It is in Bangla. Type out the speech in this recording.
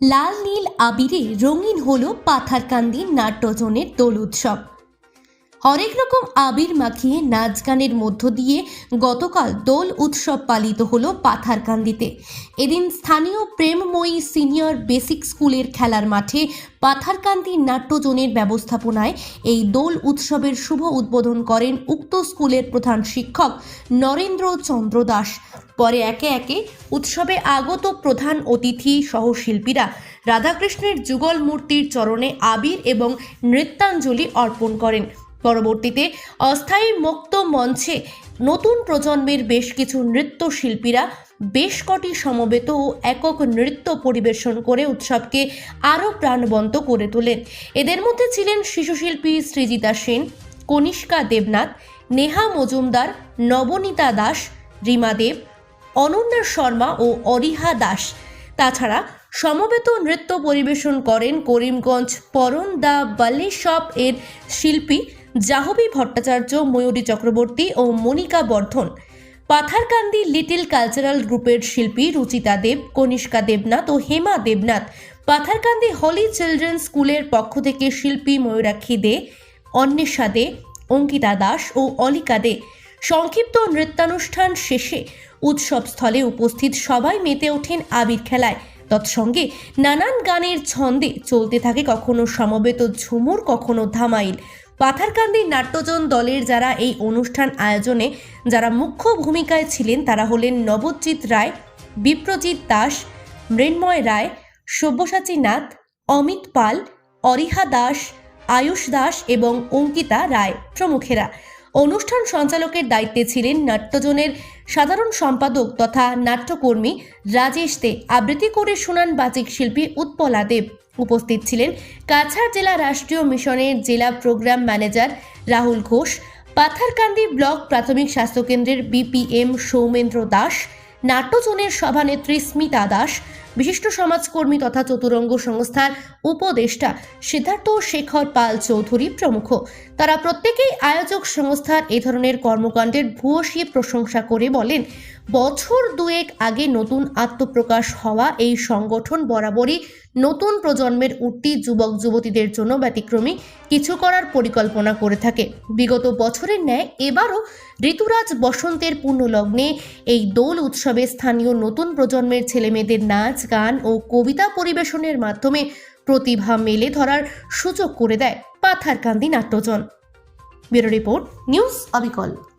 লাল নীল আবিরে রঙিন হলো পাথারকান্দি নাট্যজনের দোল উৎসব। হরেক রকম আবির মাখিয়ে নাচ গানের মধ্য দিয়ে গতকাল দোল উৎসব পালিত হলো পাথারকান্দিতে। এদিন স্থানীয় প্রেমময়ী সিনিয়র বেসিক স্কুলের খেলার মাঠে পাথারকান্দি নাট্যজনের ব্যবস্থাপনায় এই দোল উৎসবের শুভ উদ্বোধন করেন উক্ত স্কুলের প্রধান শিক্ষক নরেন্দ্র চন্দ্র দাস। পরে একে একে উৎসবে আগত প্রধান অতিথি সহশিল্পীরা রাধাকৃষ্ণের যুগল মূর্তির চরণে আবির এবং নৃত্যাঞ্জলি অর্পণ করেন। পরবর্তীতে অস্থায়ী মুক্ত মঞ্চে নতুন প্রজন্মের বেশ কিছু নৃত্যশিল্পীরা বেশ কটি সমবেত ও একক নৃত্য পরিবেশন করে উৎসবকে আরও প্রাণবন্ত করে তোলেন। এদের মধ্যে ছিলেন শিশুশিল্পী সৃজিতা সেন, কনিষ্কা দেবনাথ, নেহা মজুমদার, নবনীতা দাস, রিমা দেব, অনন্যা শর্মা ও অরিহা দাস। তাছাড়া সমবেত নৃত্য পরিবেশন করেন করিমগঞ্জ পরন দা বালে শপ এর শিল্পী জাহবি ভট্টাচার্য, ময়ূরী চক্রবর্তী ও মনিকা বর্ধন। পাথারকান্দি লিটিল কালচারাল গ্রুপের শিল্পী রুচিতা দেব, কনিষ্কা দেবনাথ ও হেমা দেবনাথ পাথারকান্দি হলি চিলড্রেন স্কুলের পক্ষ থেকে শিল্পী ময়ূরাক্ষী দে, অন্বেষা দে, অঙ্কিতা দাস ও অলিকা দে। সংক্ষিপ্ত নৃত্যানুষ্ঠান শেষে উৎসবস্থলে উপস্থিত সবাই মেতে ওঠেন আবির খেলায়। তৎসঙ্গে নানান গানের ছন্দে চলতে থাকে কখনো সমবেত ঝুমুর, কখনো ধামাইল। পাথারকান্দি নাট্যজন দলের যারা এই অনুষ্ঠান আয়োজনে যারা মুখ্য ভূমিকায় ছিলেন, তারা হলেন নবজিৎ রায়, বিপ্রজিৎ দাস, মৃন্ময় রায়, সব্যসাচী নাথ, অমিত পাল, অরিহা দাস, আয়ুষ দাস এবং অঙ্কিতা রায় প্রমুখেরা। অনুষ্ঠান সঞ্চালকের দায়িত্বে ছিলেন নাট্যজনের সাধারণ সম্পাদক তথা নাট্যকর্মী রাজেশ দে। আবৃত্তি করে শোনান বাচিক শিল্পী উৎপলা দেব। উপস্থিত ছিলেন কাছাড় জেলা রাষ্ট্রীয় মিশনের জেলা programme manager Rahul Ghosh, Patharkandi block প্রাথমিক স্বাস্থ্যকেন্দ্রের বিপিএম সৌমেন্দ্র দাস, নাট্যজনের সভানেত্রী স্মিতা দাস বিশিষ্ট সমাজকর্মী তথা চতুরঙ্গ সংস্থার উপদেষ্টা সিদ্ধার্থ শেখর পাল চৌধুরী প্রমুখ। তারা প্রত্যেকেই আয়োজক সংস্থার এ ধরনের কর্মকাণ্ডের ভূয়সী প্রশংসা করে বলেন, বছর দুয়েক আগে নতুন আত্মপ্রকাশ হওয়া এই সংগঠন বরাবরই নতুন প্রজন্মের উঠতি যুবক যুবতীদের জন্য ব্যতিক্রমী কিছু করার পরিকল্পনা করে থাকে। বিগত বছরের ন্যায় এবারও ঋতুরাজ বসন্তের পূর্ণলগ্নে এই দোল উৎসবে স্থানীয় নতুন প্রজন্মের ছেলেমেয়েদের নাচ, গান ও কবিতা পরিবেশনের মাধ্যমে প্রতিভা মেলে ধরার সুযোগ করে দেয় Patharkandi Natyajan. Bureau report, news Abikal.